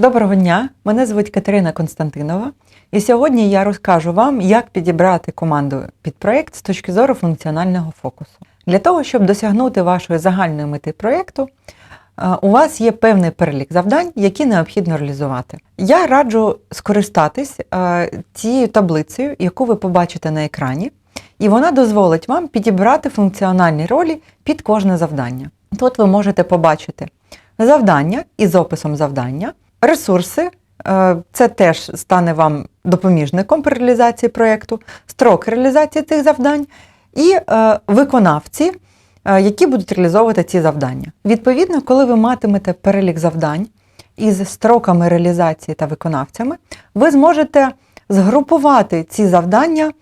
Доброго дня! Мене звуть Катерина Константинова, і сьогодні я розкажу вам, як підібрати команду під проєкт з точки зору функціонального фокусу. Для того, щоб досягнути вашої загальної мети проєкту, е, у вас є певний перелік завдань, які необхідно реалізувати. Я раджу скористатись е, цією таблицею, яку ви побачите на екрані, і вона дозволить вам підібрати функціональні ролі під кожне завдання. Тут ви можете побачити завдання із описом завдання, ресурси. е, Це теж стане вам допоміжником при реалізації проєкту, строки реалізації цих завдань і е, виконавці, е, які будуть реалізовувати ці завдання. Відповідно, коли ви матимете перелік завдань із строками реалізації та виконавцями, ви зможете згрупувати ці завдання,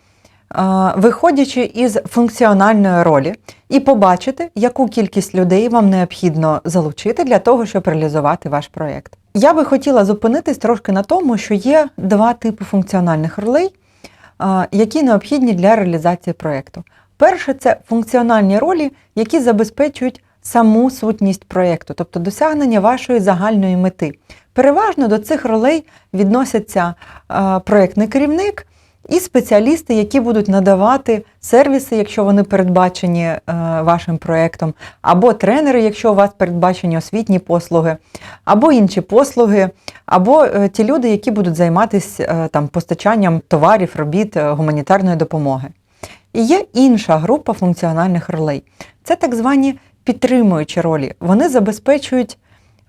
виходячи із функціональної ролі, і побачити, яку кількість людей вам необхідно залучити для того, щоб реалізувати ваш проєкт. Я би хотіла зупинитись трошки на тому, що є два типи функціональних ролей, які необхідні для реалізації проєкту. Перше це функціональні ролі, які забезпечують саму сутність проєкту, тобто досягнення вашої загальної мети. Переважно до цих ролей відносяться проєктний керівник і спеціалісти, які будуть надавати сервіси, якщо вони передбачені е, вашим проєктом, або тренери, якщо у вас передбачені освітні послуги, або інші послуги, або е, ті люди, які будуть займатися там постачанням товарів, робіт, е, гуманітарної допомоги. І є інша група функціональних ролей. Це так звані підтримуючі ролі. Вони забезпечують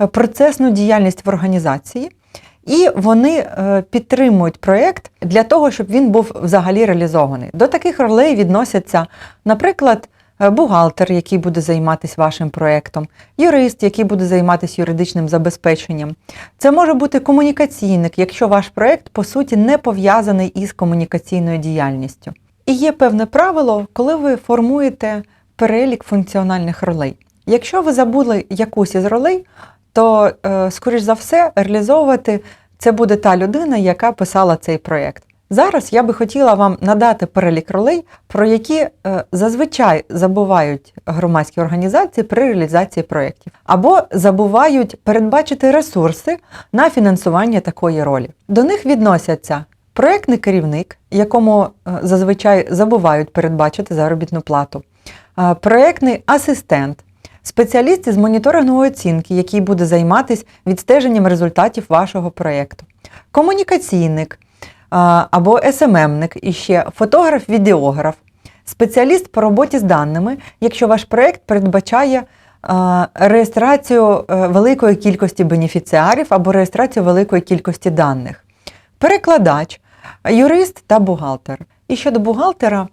е, процесну діяльність в організації. І вони е, підтримують проєкт для того, щоб він був взагалі реалізований. До таких ролей відносяться, наприклад, е, бухгалтер, який буде займатися вашим проєктом, юрист, який буде займатися юридичним забезпеченням. Це може бути комунікаційник, якщо ваш проєкт, по суті, не пов'язаний із комунікаційною діяльністю. І є певне правило, коли ви формуєте перелік функціональних ролей. Якщо ви забули якусь із ролей, то, е, скоріш за все, реалізовувати це буде та людина, яка писала цей проєкт. Зараз я би хотіла вам надати перелік ролей, про які е, зазвичай забувають громадські організації при реалізації проєктів, або забувають передбачити ресурси на фінансування такої ролі. До них відносяться проєктний керівник, якому е, зазвичай забувають передбачити заробітну плату, е, проєктний асистент. Спеціаліст із моніторингової оцінки, який буде займатися відстеженням результатів вашого проєкту, комунікаційник або СММник, і ще фотограф-відеограф, спеціаліст по роботі з даними, якщо ваш проєкт передбачає реєстрацію е, великої кількості бенефіціарів або реєстрацію великої кількості даних, перекладач, юрист та бухгалтер. І щодо бухгалтера.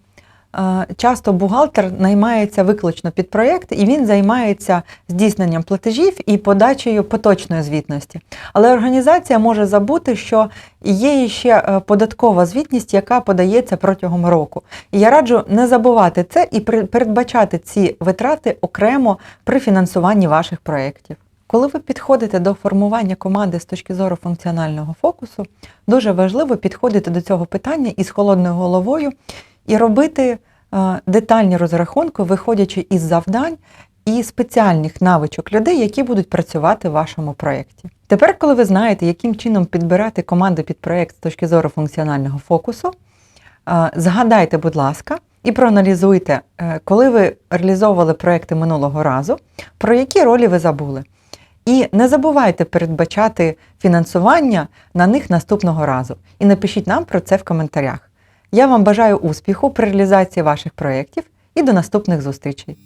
Часто бухгалтер наймається виключно під проєкт, і він займається здійсненням платежів і подачею поточної звітності. Але організація може забути, що є ще е, податкова звітність, яка подається протягом року. І я раджу не забувати це і передбачати ці витрати окремо при фінансуванні ваших проєктів. Коли ви підходите до формування команди з точки зору функціонального фокусу, дуже важливо підходити до цього питання із холодною головою і робити детальні розрахунки, виходячи із завдань і спеціальних навичок людей, які будуть працювати в вашому проєкті. Тепер, коли ви знаєте, яким чином підбирати команду під проєкт з точки зору функціонального фокусу, е, згадайте, будь ласка, і проаналізуйте, е, коли ви реалізовували проєкти минулого разу, про які ролі ви забули. І не забувайте передбачати фінансування на них наступного разу. І напишіть нам про це в коментарях. Я вам бажаю успіху при реалізації ваших проєктів і до наступних зустрічей!